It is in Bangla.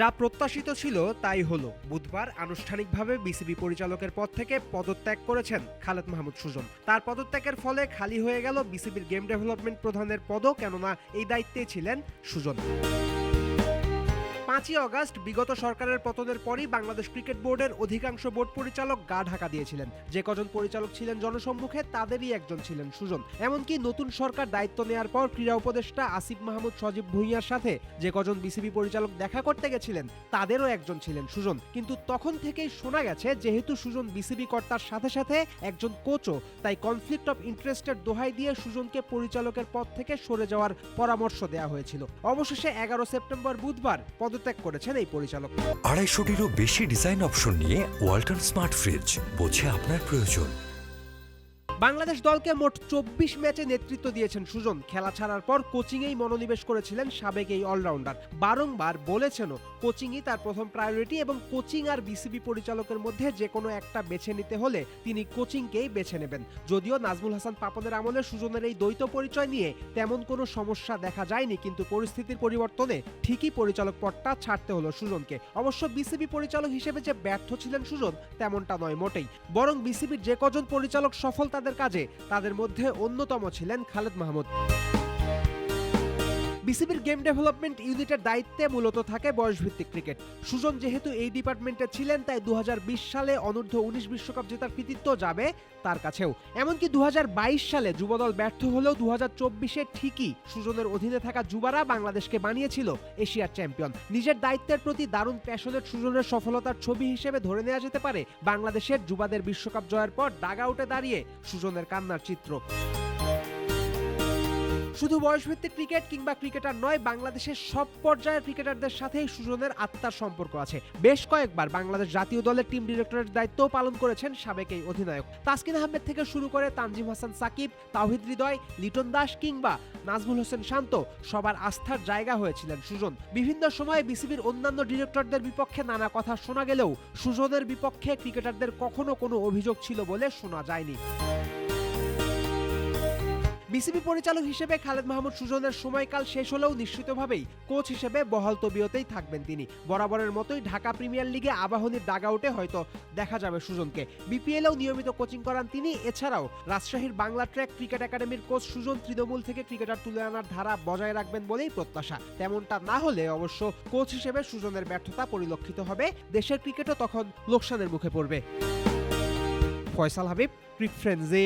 যা প্রত্যাশিত ছিল তাই হলো। বুধবার আনুষ্ঠানিকভাবে বিসিবি পরিচালকের পদ থেকে পদত্যাগ করেছেন খালেদ মাহমুদ সুজন। তার পদত্যাগের ফলে খালি হয়ে গেল বিসিবির গেম ডেভেলপমেন্ট প্রধানের পদও, কেননা এই দায়িত্বে ছিলেন সুজন। পাঁচই অগাস্ট বিগত সরকারের পতনের পরই বাংলাদেশ ক্রিকেট বোর্ডের অধিকাংশ বোর্ড পরিচালক গা ঢাকা দিয়েছিলেন। যে কজন পরিচালক ছিলেন জনসম্মুখে, তাদেরই একজন ছিলেন সুজন। এমনকি নতুন সরকার দায়িত্ব নেয়ার পর ক্রীড়া উপদেষ্টা আসিফ মাহমুদ, সজীব ভুঁইয়ার সাথে যে কজন বিসিবি পরিচালক দেখা করতে গেছিলেন, তাদেরও একজন ছিলেন সুজন। কিন্তু তখন থেকেই শোনা গেছে, যেহেতু সুজন বিসিবি কর্তার সাথে সাথে একজন কোচও, তাই কনফ্লিক্ট অফ ইন্টারেস্টের দোহাই দিয়ে সুজনকে পরিচালকের পদ থেকে সরে যাওয়ার পরামর্শ দেওয়া হয়েছিল। অবশেষে এগারো সেপ্টেম্বর বুধবার পদত্যাগ করেছেন এই পরিচালক। আড়াইশোটিরও বেশি ডিজাইন অপশন নিয়ে ওয়ালটন স্মার্ট ফ্রিজ, বোঝে আপনার প্রয়োজন। বাংলাদেশ দলকে মোট চব্বিশ ম্যাচে নেতৃত্ব দিয়েছেন সুজন। খেলা ছাড়ার পর কোচিংয়েই মনোনিবেশ করেছিলেন সাবেক এই অলরাউন্ডার। বারংবার বলেছেনও, কোচিংই তার প্রথম প্রায়োরিটি এবং কোচিং আর বিসিবি পরিচালকের মধ্যে যে কোনো একটা বেছে নিতে হলে তিনি কোচিংকেই বেছে নেবেন। যদিও নাজমুল হাসান পাপনের আমলে সুজনের এই দ্বৈত পরিচয় নিয়ে তেমন কোনো সমস্যা দেখা যায়নি, কিন্তু পরিস্থিতির পরিবর্তনে ঠিকই পরিচালক পদটা ছাড়তে হলো সুজনকে। অবশ্য বিসিবি পরিচালক হিসেবে যে ব্যর্থ ছিলেন সুজন, তেমনটা নয় মোটেই। বরং বিসিবির যে কজন পরিচালক সফল তাদের কাজে। তাদের মধ্যে অন্যতম ছিলেন খালেদ মাহমুদ। বিসিবির গেম ডেভেলপমেন্ট ইউনিটের দায়িত্বে মূলত থাকে বয়সভিত্তিক ক্রিকেট। সুজন যেহেতু এই ডিপার্টমেন্টে ছিলেন, তাই দু হাজার বিশ সালে অনূর্ধ্ব উনিশ বিশ্বকাপ জেতার কৃতিত্ব যাবে তার কাছেও। এমনকি দু হাজার বাইশ সালে যুবদল ব্যর্থ হলেও দু হাজার ঠিকই সুজনের অধীনে থাকা যুবারা বাংলাদেশকে বানিয়েছিল এশিয়ার চ্যাম্পিয়ন। নিজের দায়িত্বের প্রতি দারুণ প্যাশনের সুজনের সফলতার ছবি হিসেবে ধরে নেওয়া যেতে পারে বাংলাদেশের যুবাদের বিশ্বকাপ জয়ের পর ডাগাউটে দাঁড়িয়ে সুজনের কান্নার চিত্র। শুধু বয়সভিত্তিক ক্রিকেট কিংবা ক্রিকেটার নয়, বাংলাদেশের সব পর্যায়ের ক্রিকেটারদের সাথেই সুজনের আত্মার সম্পর্ক আছে। বেশ কয়েকবার বাংলাদেশ জাতীয় দলের টিম ডিরেক্টরের দায়িত্বও পালন করেছেন সাবেক এই অধিনায়ক। তাসকিন আহমেদ থেকে শুরু করে তানজিম হাসান সাকিব, তাওহিদ হৃদয়, লিটন দাস কিংবা নাজমুল হোসেন শান্ত সবার আস্থার জায়গা হয়েছিলেন সুজন। বিভিন্ন সময়ে বিসিবির অন্যান্য ডিরেক্টরদের বিপক্ষে নানা কথা শোনা গেলেও সুজনের বিপক্ষে ক্রিকেটারদের কখনো কোনো অভিযোগ ছিল বলে শোনা যায়নি। বিসিবি পরিচালক হিসেবে খালেদ মাহমুদ সুজনের সময়কাল শেষ হলেও নিশ্চিতভাবেই কোচ হিসেবে বহাল তবিয়তেই থাকবেন তিনি। বরাবরের মতোই ঢাকা প্রিমিয়ার লিগে আবাহনীর ডাগাউটে হয়তো দেখা যাবে সুজনকে। বিপিএলেও নিয়মিত কোচিং করান তিনি। এছাড়াও রাজশাহীর বাংলা ট্র্যাক ক্রিকেট একাডেমির কোচ সুজন তৃণমূল থেকে ক্রিকেটার তুলে আনার ধারা বজায় রাখবেন বলেই প্রত্যাশা। তেমনটা না হলে অবশ্য কোচ হিসেবে সুজনের ব্যর্থতা পরিলক্ষিত হবে। দেশের ক্রিকেটও তখন লোকসানের মুখে পড়বে। ফয়সাল হাবিব, ক্রিক ফ্রেন্ডজে